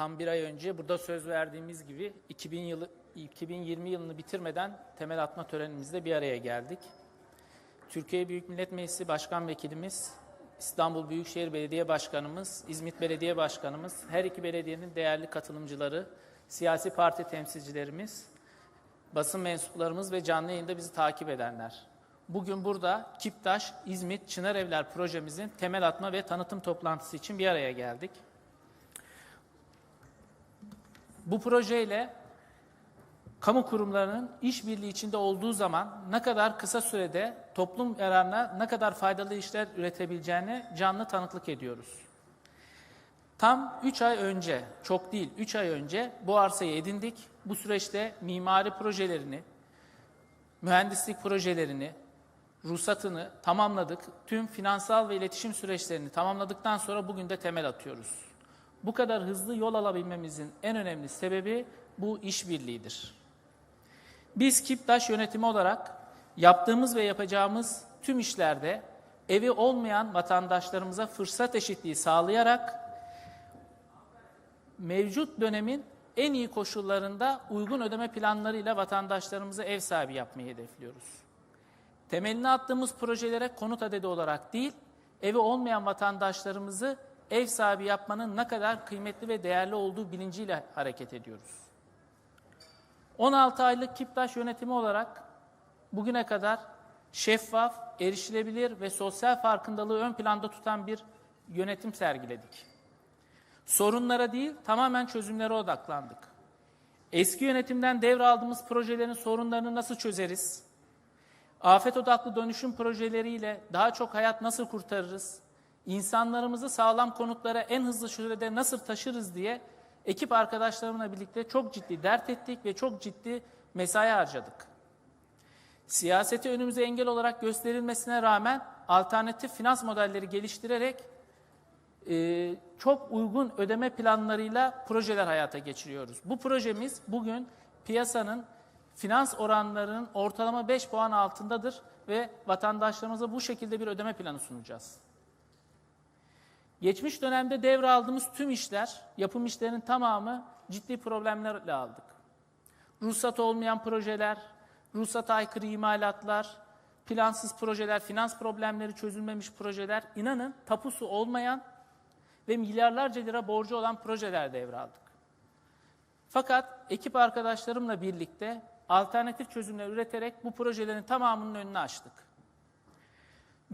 tam bir ay önce burada söz verdiğimiz gibi 2000 yılı, 2020 yılını bitirmeden temel atma törenimizde bir araya geldik. Türkiye Büyük Millet Meclisi Başkan Vekilimiz, İstanbul Büyükşehir Belediye Başkanımız, İzmit Belediye Başkanımız, her iki belediyenin değerli katılımcıları, siyasi parti temsilcilerimiz, basın mensuplarımız ve canlı yayında bizi takip edenler. Bugün burada Kiptaş, İzmit, Çınar Evler projemizin temel atma ve tanıtım toplantısı için bir araya geldik. Bu projeyle kamu kurumlarının işbirliği içinde olduğu zaman ne kadar kısa sürede toplum yararına ne kadar faydalı işler üretebileceğine canlı tanıklık ediyoruz. Tam 3 ay önce, çok değil 3 ay önce bu arsayı edindik. Bu süreçte mimari projelerini, mühendislik projelerini, ruhsatını tamamladık. Tüm finansal ve iletişim süreçlerini tamamladıktan sonra bugün de temel atıyoruz. Bu kadar hızlı yol alabilmemizin en önemli sebebi bu işbirliğidir. Biz Kiptaş yönetimi olarak yaptığımız ve yapacağımız tüm işlerde evi olmayan vatandaşlarımıza fırsat eşitliği sağlayarak mevcut dönemin en iyi koşullarında uygun ödeme planlarıyla vatandaşlarımıza ev sahibi yapmayı hedefliyoruz. Temelini attığımız projelere konut adedi olarak değil, evi olmayan vatandaşlarımızı ev sahibi yapmanın ne kadar kıymetli ve değerli olduğu bilinciyle hareket ediyoruz. 16 aylık Kiptaş yönetimi olarak bugüne kadar şeffaf, erişilebilir ve sosyal farkındalığı ön planda tutan bir yönetim sergiledik. Sorunlara değil, tamamen çözümlere odaklandık. Eski yönetimden devraldığımız projelerin sorunlarını nasıl çözeriz? Afet odaklı dönüşüm projeleriyle daha çok hayat nasıl kurtarırız? İnsanlarımızı sağlam konutlara en hızlı sürede nasıl taşırız diye ekip arkadaşlarımla birlikte çok ciddi dert ettik ve çok ciddi mesai harcadık. Siyaseti önümüze engel olarak gösterilmesine rağmen alternatif finans modelleri geliştirerek e, çok uygun ödeme planlarıyla projeler hayata geçiriyoruz. Bu projemiz bugün piyasanın finans oranlarının ortalama 5 puan altındadır ve vatandaşlarımıza bu şekilde bir ödeme planı sunacağız. Geçmiş dönemde devraldığımız tüm işler, yapım işlerinin tamamı ciddi problemlerle aldık. Ruhsat olmayan projeler, ruhsat aykırı imalatlar, plansız projeler, finans problemleri çözülmemiş projeler, inanın tapusu olmayan ve milyarlarca lira borcu olan projeler devraldık. Fakat ekip arkadaşlarımla birlikte alternatif çözümler üreterek bu projelerin tamamının önünü açtık.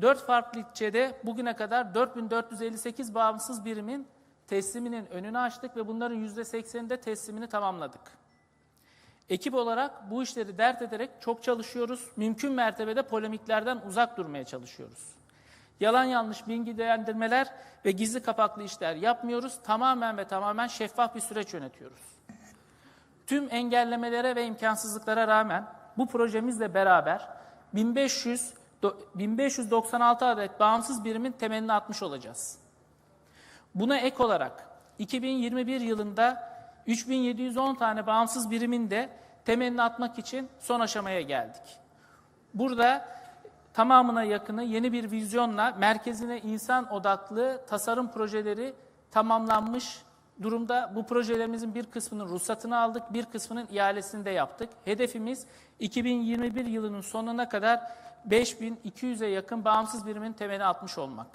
Dört farklı ilçede bugüne kadar 4458 bağımsız birimin tesliminin önünü açtık ve bunların %80'inde teslimini tamamladık. Ekip olarak bu işleri dert ederek çok çalışıyoruz. Mümkün mertebede polemiklerden uzak durmaya çalışıyoruz. Yalan yanlış bilgilendirmeler ve gizli kapaklı işler yapmıyoruz. Tamamen ve tamamen şeffaf bir süreç yönetiyoruz. Tüm engellemelere ve imkansızlıklara rağmen bu projemizle beraber 1500 1596 adet bağımsız birimin temelini atmış olacağız. Buna ek olarak 2021 yılında 3710 tane bağımsız birimin de temelini atmak için son aşamaya geldik. Burada tamamına yakını yeni bir vizyonla merkezine insan odaklı tasarım projeleri tamamlanmış durumda. Bu projelerimizin bir kısmının ruhsatını aldık, bir kısmının ihalesini de yaptık. Hedefimiz 2021 yılının sonuna kadar 5200'e yakın bağımsız birimin temelini atmış olmak.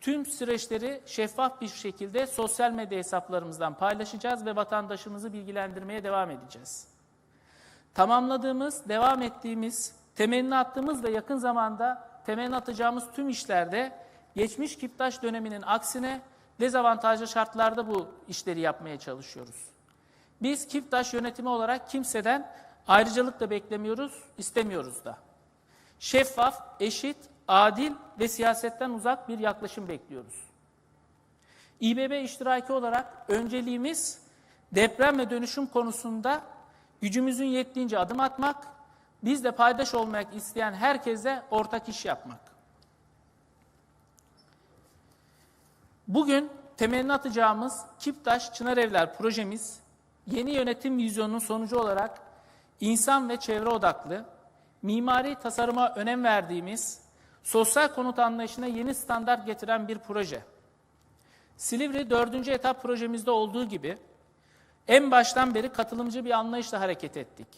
Tüm süreçleri şeffaf bir şekilde sosyal medya hesaplarımızdan paylaşacağız ve vatandaşımızı bilgilendirmeye devam edeceğiz. Tamamladığımız, devam ettiğimiz, temelini attığımız ve yakın zamanda temelini atacağımız tüm işlerde geçmiş Kiptaş döneminin aksine dezavantajlı şartlarda bu işleri yapmaya çalışıyoruz. Biz Kiptaş yönetimi olarak kimseden ayrıcalık da beklemiyoruz, istemiyoruz da. Şeffaf, eşit, adil ve siyasetten uzak bir yaklaşım bekliyoruz. İBB iştiraki olarak önceliğimiz deprem ve dönüşüm konusunda gücümüzün yettiğince adım atmak, biz de paydaş olmak isteyen herkese ortak iş yapmak. Bugün temelini atacağımız Kiptaş Çınar Evler projemiz yeni yönetim vizyonunun sonucu olarak insan ve çevre odaklı, mimari tasarıma önem verdiğimiz, sosyal konut anlayışına yeni standart getiren bir proje. Silivri dördüncü etap projemizde olduğu gibi en baştan beri katılımcı bir anlayışla hareket ettik.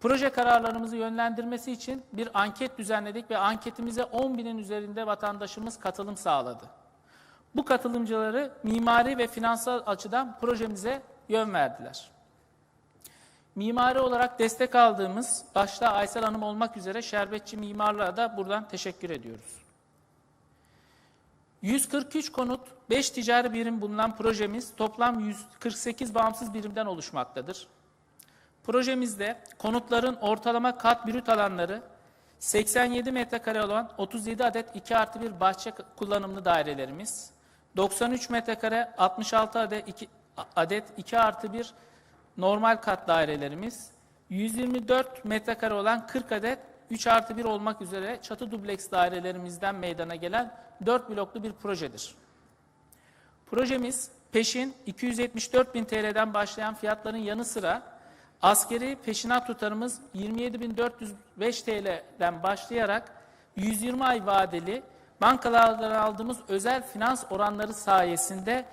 Proje kararlarımızı yönlendirmesi için bir anket düzenledik ve anketimize 10 binin üzerinde vatandaşımız katılım sağladı. Bu katılımcıları mimari ve finansal açıdan projemize yön verdiler. Mimari olarak destek aldığımız, başta Aysel Hanım olmak üzere şerbetçi mimarlığa da buradan teşekkür ediyoruz. 143 konut, 5 ticari birim bulunan projemiz toplam 148 bağımsız birimden oluşmaktadır. Projemizde konutların ortalama kat brüt alanları 87 metrekare olan 37 adet 2 artı 1 bahçe kullanımlı dairelerimiz, 93 metrekare 66 adet 2, adet 2 artı 1 normal kat dairelerimiz, 124 metrekare olan 40 adet 3 artı 1 olmak üzere çatı dubleks dairelerimizden meydana gelen 4 bloklu bir projedir. Projemiz peşin 274 bin TL'den başlayan fiyatların yanı sıra askeri peşinat tutarımız 27.405 TL'den başlayarak 120 ay vadeli bankalardan aldığımız özel finans oranları sayesinde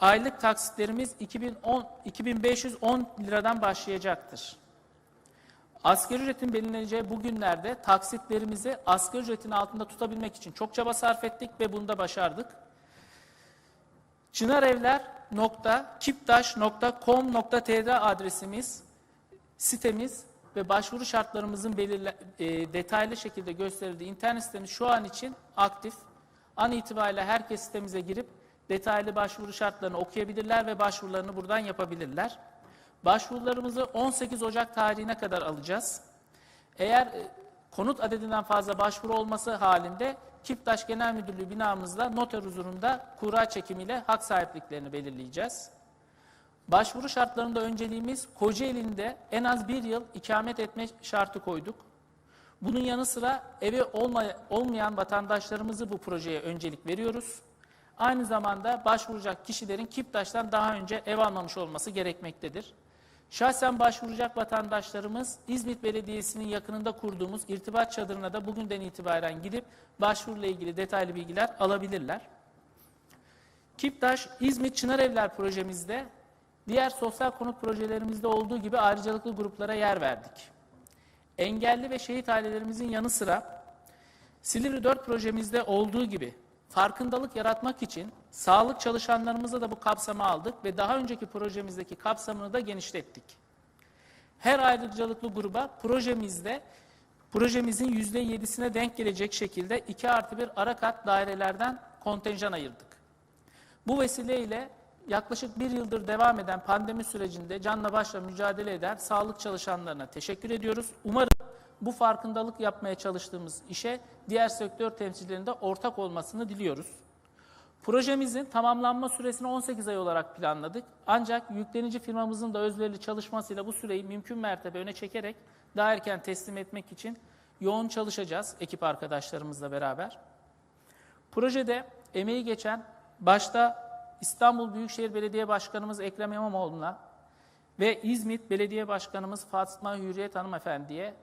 aylık taksitlerimiz 2010, 2510 liradan başlayacaktır. Asgari ücretin belirleneceği bu günlerde taksitlerimizi asgari ücretin altında tutabilmek için çok çaba sarf ettik ve bunu da başardık. çınarevler.kiptaş.com.tr adresimiz, sitemiz ve başvuru şartlarımızın belirle, e, detaylı şekilde gösterildiği internet sitemiz şu an için aktif. An itibariyle herkes sitemize girip detaylı başvuru şartlarını okuyabilirler ve başvurularını buradan yapabilirler. Başvurularımızı 18 Ocak tarihine kadar alacağız. Eğer e, konut adedinden fazla başvuru olması halinde Kiptaş Genel Müdürlüğü binamızda noter huzurunda kura çekimiyle hak sahipliklerini belirleyeceğiz. Başvuru şartlarında önceliğimiz Kocaeli'nde en az bir yıl ikamet etme şartı koyduk. Bunun yanı sıra evi olmayan vatandaşlarımızı bu projeye öncelik veriyoruz. Aynı zamanda başvuracak kişilerin Kiptaş'tan daha önce ev almamış olması gerekmektedir. Şahsen başvuracak vatandaşlarımız İzmit Belediyesi'nin yakınında kurduğumuz irtibat çadırına da bugünden itibaren gidip başvuruyla ilgili detaylı bilgiler alabilirler. Kiptaş İzmit Çınar Evler projemizde diğer sosyal konut projelerimizde olduğu gibi ayrıcalıklı gruplara yer verdik. Engelli ve şehit ailelerimizin yanı sıra Silivri 4 projemizde olduğu gibi farkındalık yaratmak için sağlık çalışanlarımıza da bu kapsamı aldık ve daha önceki projemizdeki kapsamını da genişlettik. Her ayrıcalıklı gruba projemizde projemizin yüzde yedisine denk gelecek şekilde 2 artı 1 ara kat dairelerden kontenjan ayırdık. Bu vesileyle yaklaşık bir yıldır devam eden pandemi sürecinde canla başla mücadele eden sağlık çalışanlarına teşekkür ediyoruz. Umarım bu farkındalık yapmaya çalıştığımız işe diğer sektör temsilcilerinde ortak olmasını diliyoruz. Projemizin tamamlanma süresini 18 ay olarak planladık. Ancak yüklenici firmamızın da özverili çalışmasıyla bu süreyi mümkün mertebe öne çekerek daha erken teslim etmek için yoğun çalışacağız ekip arkadaşlarımızla beraber. Projede emeği geçen başta İstanbul Büyükşehir Belediye Başkanımız Ekrem İmamoğlu'na ve İzmit Belediye Başkanımız Fatma Hürriyet Hanımefendi'ye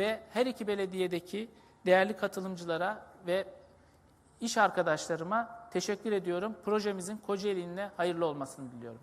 ve her iki belediyedeki değerli katılımcılara ve iş arkadaşlarıma teşekkür ediyorum. Projemizin Kocaeli'ne hayırlı olmasını diliyorum.